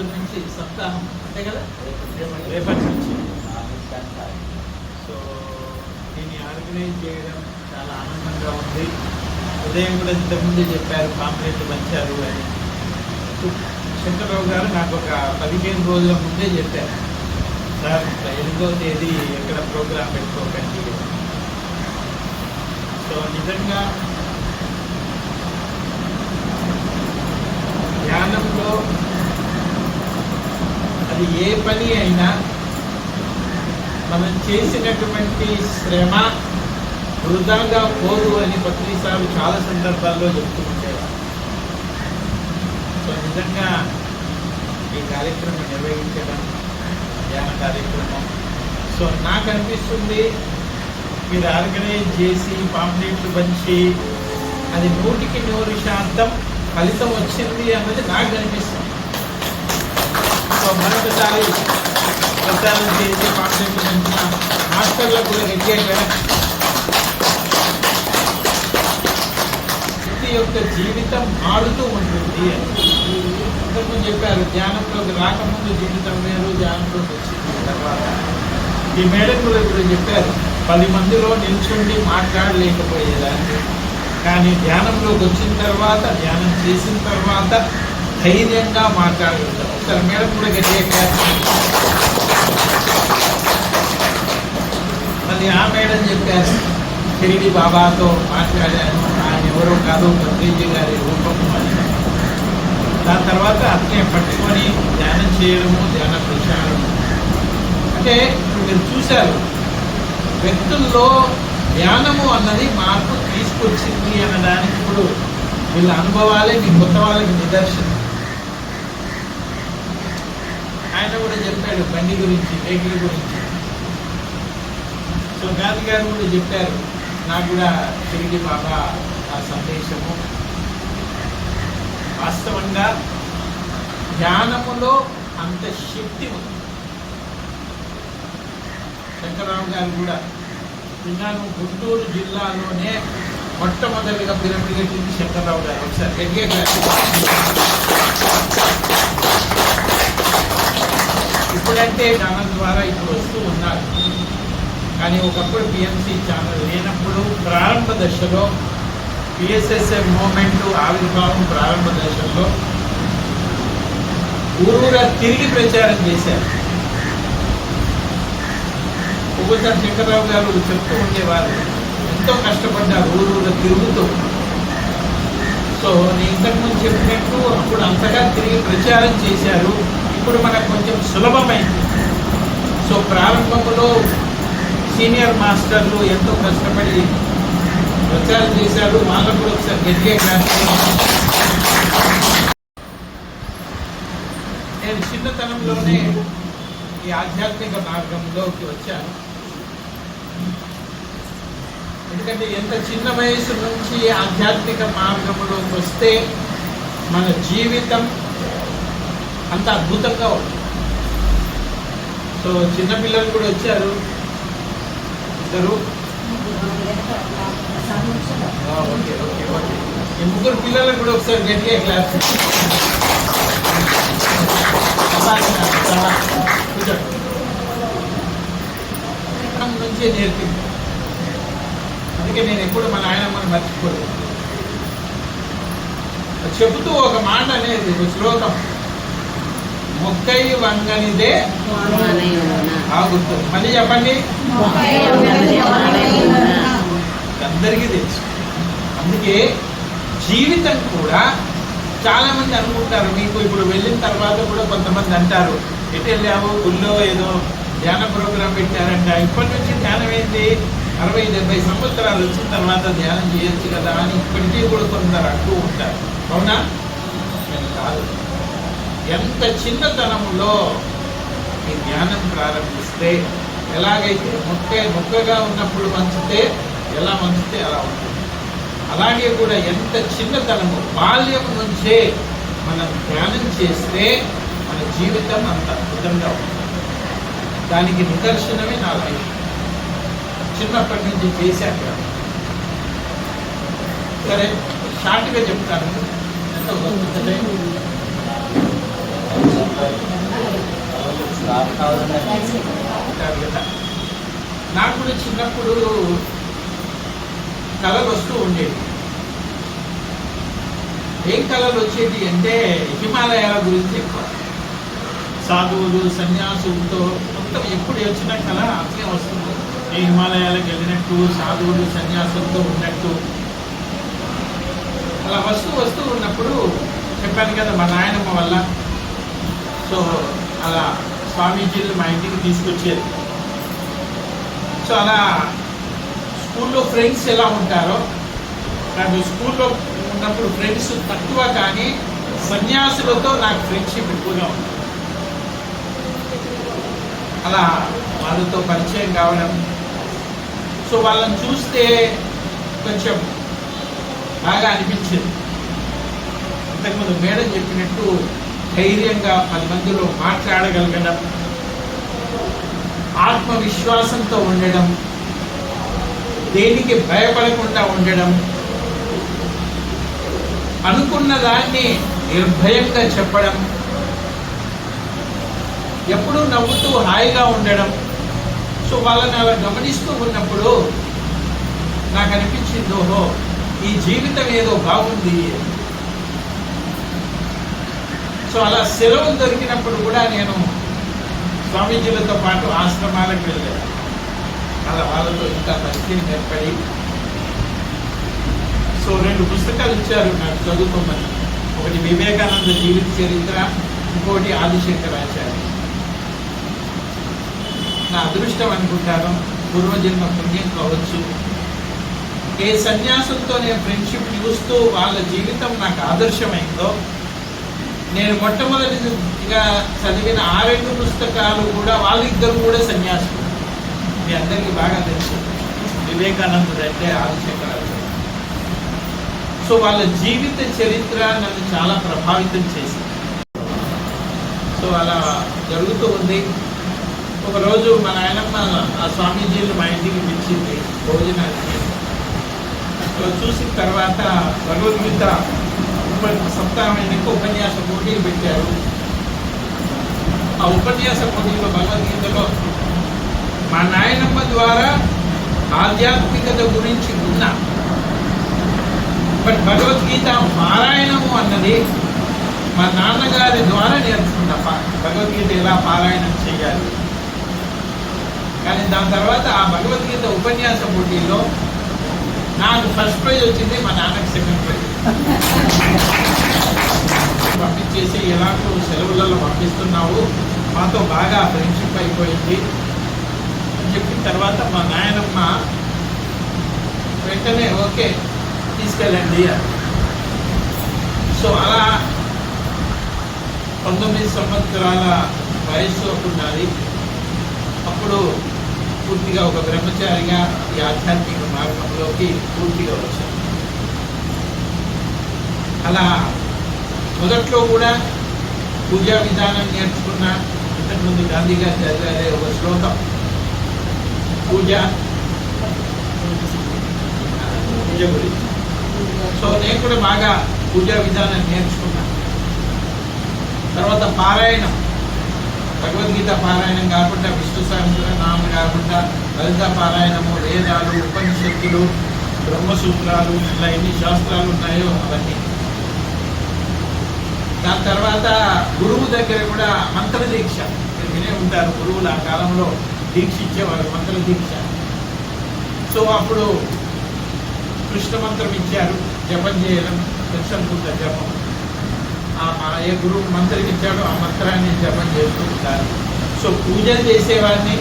రోజుల నుంచి సప్తాహం అంటే కదా? రేపటి నుంచి. సో దీన్ని ఆర్గనైజ్ చేయడం చాలా ఆనందంగా ఉంది. ఉదయం కూడా ఇంతకుముందే చెప్పారు పాంప్లెట్లు పంచారు అని. శంకరరావు గారు నాకు ఒక పదిహేను రోజుల ముందే చెప్పారు. సార్ ఎనిమిదో తేదీ ఎక్కడ ప్రోగ్రాం పెట్టుకోకండి. సో నిజంగా ధ్యానంలో అది ఏ పని అయినా మనం చేసినటువంటి శ్రమ వృధాగా పోదు అని పత్రిసారు చాలా సందర్భాల్లో చెప్తూ ఉండేవారు సో నిజంగా ఈ కార్యక్రమం నిర్వహించడం ధ్యాన కార్యక్రమం. సో నాకు అనిపిస్తుంది మీరు ఆర్గనైజ్ చేసి పాంప్లెట్లు పంచి అది నూటికి నూరు శాతం ఫలితం వచ్చింది అన్నది నాకు అనిపిస్తుంది. సో మరొకసారి ప్రచారం చేసి పాంప్లెట్లు మాస్టర్లకు కూడా గట్టిగా వ్యక్తి యొక్క జీవితం మారుతూ ఉంటుంది. అని చెప్పారు ధ్యానంలోకి రాకముందు జీవితం వేరు ధ్యానంలోకి వచ్చిన తర్వాత. ఈ మేడం కూడా ఇప్పుడు చెప్పారు పది మందిలో నిల్చుండి మాట్లాడలేకపోయేదాన్ని. కానీ ధ్యానంలోకి వచ్చిన తర్వాత ధ్యానం చేసిన తర్వాత ధైర్యంగా మాట్లాడగలుగుతాం ఒకరి మీద కూడా గట్టిగా మళ్ళీ ఆ మేడం చెప్పారు తిరిగి బాబాతో మాట్లాడాను. ఆయన ఎవరో కాదు పత్రిజీ గారి రూపము అని దాని తర్వాత అతనే పట్టుకొని ధ్యానం చేయడము ధ్యాన ప్రచారము. అంటే మీరు చూశారు వ్యక్తుల్లో ధ్యానము అన్నది మార్పు తీసుకొచ్చింది అనడానికి ఇప్పుడు వీళ్ళ అనుభవాలే మీ కొత్త వాళ్ళకి నిదర్శనం. ఆయన కూడా చెప్పాడు బండి గురించి వెహికల్ గురించి. సో గాంధీ గారు కూడా చెప్పారు నాకు కూడా తిరిగి బాగా ఆ సందేశము. వాస్తవంగా ధ్యానములో అంత శక్తి ఉంది. శంకరరావు గారు కూడా విన్నాను గుంటూరు జిల్లాలోనే మొట్టమొదటిగా పిరమిడ్ కట్టింది శంకరరావు గారు. ఒకసారి గట్టిగా. ఇప్పుడంటే ఛానల్ ద్వారా ఇప్పుడు వస్తూ ఉన్నారు కానీ ఒకప్పుడు పిఎంసి ఛానల్ లేనప్పుడు ప్రారంభ దశలో పిఎస్ఎస్ఎం మూమెంట్ ఆవిర్భావం ప్రారంభ దశల్లో ఊరూరా తిరిగి ప్రచారం చేశారు. ఒక్కోసారి శంకర్రావు గారు చెప్తూ ఉండేవారు ఎంతో కష్టపడ్డారు ఊరూరా తిరుగుతూ. సో నేను ఇంతకుముందు చెప్పినట్టు అప్పుడు అంతగా తిరిగి ప్రచారం చేశారు. ఇప్పుడు మనకు కొంచెం సులభమైంది. సో ప్రారంభంలో సీనియర్ మాస్టర్లు ఎంతో కష్టపడి ప్రచారం చేశారు. వాళ్ళకు కూడా ఒకసారి గట్టిగా క్లాస్ నేను చిన్నతనంలోనే ఈ ఆధ్యాత్మిక మార్గంలోకి వచ్చాను. ఎందుకంటే ఎంత చిన్న వయసు నుంచి ఆధ్యాత్మిక మార్గంలోకి వస్తే మన జీవితం అంత అద్భుతంగా ఉంటుంది సో చిన్నపిల్లలు కూడా వచ్చారు. ఇద్దరు. Okay okay okay. ఈ ముగ్గురు పిల్లలకు కూడా ఒకసారి గట్టిగా క్లాస్. నుంచే నేర్పింది. అందుకే నేను ఎప్పుడు మా నాయనమ్మని మర్చిపోలేదు. చెబుతూ ఒక మాట అనేది ఒక శ్లోకం. మొక్కై వంగనిదే ఆగుతూ మళ్ళీ చెప్పండి. అందరికీ తెలుసు. అందుకే జీవితం కూడా చాలా మంది అనుకుంటారు మీకు ఇప్పుడు వెళ్ళిన తర్వాత కూడా కొంతమంది అంటారు ఎటు వెళ్ళావు? గుళ్ళో ఏదో ధ్యాన ప్రోగ్రాం పెట్టారంట. ఇప్పటి నుంచి ధ్యానం ఏంటి అరవై డెబ్బై సంవత్సరాలు వచ్చిన తర్వాత ధ్యానం చేయొచ్చు కదా అని ఇప్పటికీ కూడా కొందరు అంటూ ఉంటారు. అవునా? నేను కాదు. ఎంత చిన్నతనంలో ఈ జ్ఞానం ప్రారంభిస్తే ఎలాగైతే మొక్క మొక్కగా ఉన్నప్పుడు మంచితే ఎలా మంచితే అలా ఉంటుంది. అలాగే కూడా ఎంత చిన్నతనము బాల్యం నుంచే మనం ధ్యానం చేస్తే మన జీవితం అంత అద్భుతంగా ఉంటుంది. దానికి నిదర్శనమే నా లైఫ్. చిన్నప్పటి నుంచి చేశాక సరే షార్ట్గా చెప్తాను. ఎంత గొప్పదే నాకు కూడా చిన్నప్పుడు కళలు వస్తూ ఉండేవి. ఏం కళలు వచ్చేది అంటే హిమాలయాల గురించి ఎక్కువ. సాధువులు సన్యాసులతో మొత్తం ఎప్పుడు వచ్చిన కళ అట్లే వస్తుంది. నేను హిమాలయాలకు వెళ్ళినట్టు సాధువులు సన్యాసులతో ఉన్నట్టు. అలా వస్తూ వస్తూ ఉన్నప్పుడు చెప్పాను కదా మా నాయనమ్మ వల్ల సో అలా స్వామీజీలు మా ఇంటికి తీసుకొచ్చేది సో అలా స్కూల్లో ఫ్రెండ్స్ ఎలా ఉంటారో నాకు స్కూల్లో ఉన్నప్పుడు ఫ్రెండ్స్ తక్కువ కానీ సన్యాసులతో నాకు ఫ్రెండ్షిప్ ఎక్కువగా ఉంది. అలా వాళ్ళతో పరిచయం కావడం. సో వాళ్ళని చూస్తే కొంచెం బాగా అనిపించింది. ఇంతకుముందు మేడం చెప్పినట్టు ధైర్యంగా పది మందిలో మాట్లాడగలగడం ఆత్మవిశ్వాసంతో ఉండడం దేనికి భయపడకుండా ఉండడం అనుకున్న దాన్ని నిర్భయంగా చెప్పడం ఎప్పుడూ నవ్వుతూ హాయిగా ఉండడం. సో వాళ్ళని అలా గమనిస్తూ ఉన్నప్పుడు నాకు అనిపించింది ఓహో ఈ జీవితం ఏదో బాగుంది. సో అలా సెలవులు దొరికినప్పుడు కూడా నేను స్వామీజీలతో పాటు ఆశ్రమాలకు వెళ్ళాను. అలా వాళ్ళతో ఇంకా పరిస్థితి ఏర్పడి సో రెండు పుస్తకాలు ఇచ్చారు నాకు చదువుకోమని. ఒకటి వివేకానంద జీవిత చరిత్ర ఇంకోటి ఆదిశంకరాచార్య నా అదృష్టం అనుకుంటాను పూర్వజన్మ పుణ్యం కావచ్చు. ఏ సన్యాసంతో నేను ఫ్రెండ్షిప్ చూస్తూ వాళ్ళ జీవితం నాకు ఆదర్శమైందో నేను మొట్టమొదటిగా చదివిన ఆ రెండు పుస్తకాలు కూడా వాళ్ళిద్దరు కూడా సన్యాసులు. మీ అందరికీ బాగా తెలుసు. వివేకానందుడు అంటే ఆదిశంకరాచార్య సో వాళ్ళ జీవిత చరిత్ర నన్ను చాలా ప్రభావితం చేసింది. సో అలా జరుగుతూ ఉంది. ఒకరోజు మా నాయనమ్మ ఆ స్వామీజీలు మా ఇంటికి పిలిచింది భోజనానికి. సో చూసిన తర్వాత భగవద్గీత ఉప ఉపన్యాస పోటీలు పెట్టారు. ఆ ఉపన్యాస పోటీలో భగవద్గీతలో మా నాయనమ్మ ద్వారా ఆధ్యాత్మికత గురించి ఉన్న బట్ భగవద్గీత పారాయణము అన్నది మా నాన్నగారి ద్వారా నేర్చుకున్న భగవద్గీత ఎలా పారాయణం చేయాలి. కానీ దాని తర్వాత ఆ భగవద్గీత ఉపన్యాస పోటీలో నాకు ఫస్ట్ ప్రైజ్ వచ్చింది మా నాన్నకి సెకండ్ ప్రైజ్. పంపించేసి ఎలాంటి సెలవులలో పంపిస్తున్నావు? మాతో బాగా ఫ్రెండ్షిప్ అయిపోయింది. అని చెప్పిన తర్వాత మా నాయనమ్మ వెంటనే ఓకే తీసుకెళ్ళండి సో అలా పంతొమ్మిది సంవత్సరాల వయస్సు ఉండాలి అప్పుడు పూర్తిగా ఒక బ్రహ్మచారిగా ఈ ఆధ్యాత్మిక మార్గంలోకి పూర్తిగా వచ్చాను. అలా మొదట్లో కూడా పూజా విధానం నేర్చుకున్న ఇంతకుముందు గాంధీ గారు చదివారే ఒక శ్లోకం. పూజ పూజ గురించి సో నేను కూడా బాగా పూజా విధానం నేర్చుకున్నా. తర్వాత పారాయణం. భగవద్గీత పారాయణం కాకుండా విష్ణు సహస్రనామం కాకుండా లలిత పారాయణము వేదాలు ఉపనిషత్తులు బ్రహ్మసూత్రాలు ఇట్లా ఎన్ని శాస్త్రాలు ఉన్నాయో అవన్నీ. దాని తర్వాత గురువు దగ్గర కూడా మంత్ర దీక్ష. మీరు వినే ఉంటారు గురువులు ఆ కాలంలో దీక్ష ఇచ్చేవారు మంత్ర దీక్ష. సో అప్పుడు కృష్ణ మంత్రం ఇచ్చారు జపం చేయడం తెలుసనుకుంటా జపం. ఆ ఏ గురువు మంత్రం ఇచ్చాడో ఆ మంత్రాన్ని జపం చేస్తూ ఉంటారు. సో పూజలు చేసేవాడిని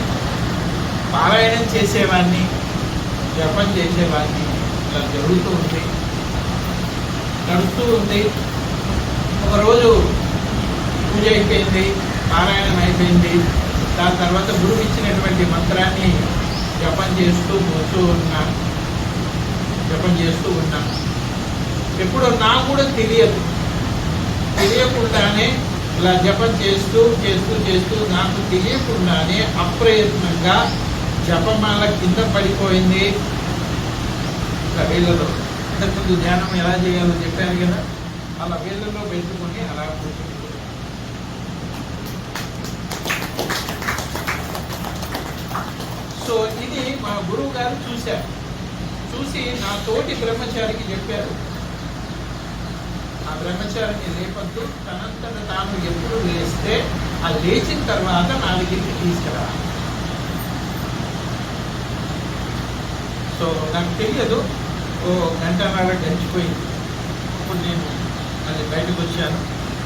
పారాయణం చేసేవాడిని జపం చేసేవాడిని ఇలా జరుగుతూ ఉంది నడుస్తూ ఉంది. ఒకరోజు పూజ అయిపోయింది పారాయణం అయిపోయింది. దాని తర్వాత గురువు ఇచ్చినటువంటి మంత్రాన్ని జపం చేస్తూ పోతూ ఉన్నా జపం చేస్తూ ఉన్నా. ఎప్పుడో నాకు కూడా తెలియదు. తెలియకుండానే ఇలా జపం చేస్తూ చేస్తూ చేస్తూ నాకు తెలియకుండానే అప్రయత్నంగా జపమాల కింద పడిపోయింది. వీళ్ళలో ఇంతకుముందు ధ్యానం ఎలా చేయాలో చెప్పాను కదా? అలా వేళ్ళల్లో పెట్టుకొని అలా సో ఇది మా గురువు గారు చూశారు. చూసి నా తోటి బ్రహ్మచారికి చెప్పారు. ఆ బ్రహ్మచారిని లేపద్దు తనంతట తాను ఎప్పుడు లేస్తే ఆ లేచిన తర్వాత నా దగ్గరికి తీసుకురా సో నాకు తెలియదు ఓ గంట నాడ గడిచిపోయింది. ఇప్పుడు నేను అది బయటకు వచ్చాను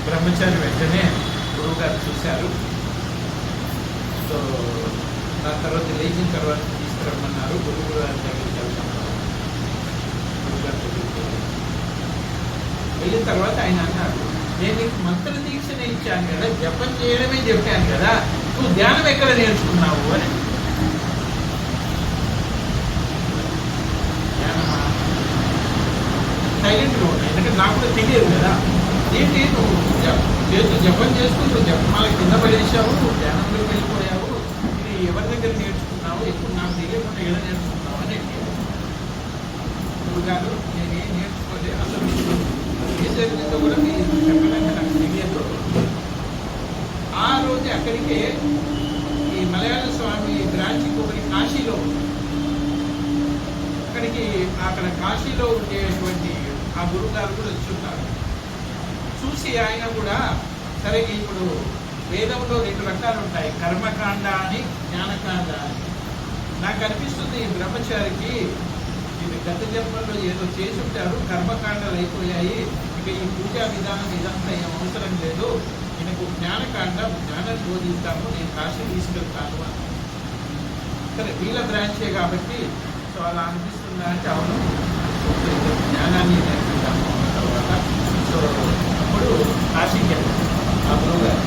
బ్రహ్మచారి వెంటనే గురువు గారు చూశారు. సో దాని తర్వాత లేచిన తర్వాత తీసుకురమ్మన్నారు. గురువు గారి దగ్గరికి వెళ్తాను గురువు గారి దగ్గరికి వెళ్ళిన తర్వాత ఆయన అన్నారు నేను నీకు మంత్ర దీక్షణ ఇచ్చాను కదా జపం చేయడమే చెప్పాను కదా నువ్వు ధ్యానం ఎక్కడ నేర్చుకున్నావు? అని. సైలెంట్గా నాకు తెలియదు కదా. ఏంటి? నువ్వు చేస్తూ జపం చేసుకుంటూ జపమాల కింద పడేసావు నువ్వు ధ్యానంలోకి వెళ్ళిపోయావు. ఇది ఎవరి దగ్గర నేర్చుకున్నావు? ఇప్పుడు నాకు తెలియకుండా ఎలా నేర్చుకున్నావు అని అడిగాడు. గారు నేను నేర్చుకోలేదు. అసలు ఏ జరిగిందో కూడా మీరు చెప్పడానికి నాకు తెలియదు. ఆ రోజు అక్కడికే ఈ మలయాళ స్వామి బ్రాంచ్ ఇంకొకటి కాశీలో అక్కడికి అక్కడ కాశీలో ఉండేటువంటి ఆ గురువు గారు కూడా వచ్చున్నారు చూసి ఆయన కూడా సరే ఇప్పుడు వేదంలో రెండు రకాలు ఉంటాయి. కర్మకాండ అని జ్ఞానకాండ అని నాకు అనిపిస్తుంది ఈ బ్రహ్మచారికి ఇది గత జన్మల్లో ఏదో చేసి ఉంటారు. కర్మకాండలు అయిపోయాయి. ఇక ఈ పూజా విధానం ఇదంతా ఏం అవసరం లేదు. ఈయనకు జ్ఞానకాండ జ్ఞానం బోధిస్తాము. నేను కాశీ తీసుకెళ్తాను అని. సరే వీళ్ళ బ్రాంచే కాబట్టి సో అలా అనిపిస్తుందా అంటే అవును. జ్ఞానాన్ని నేర్చుకుంటాము తర్వాత సో అప్పుడు కాశీకి వెళ్తాం ఆ గురువు గారు.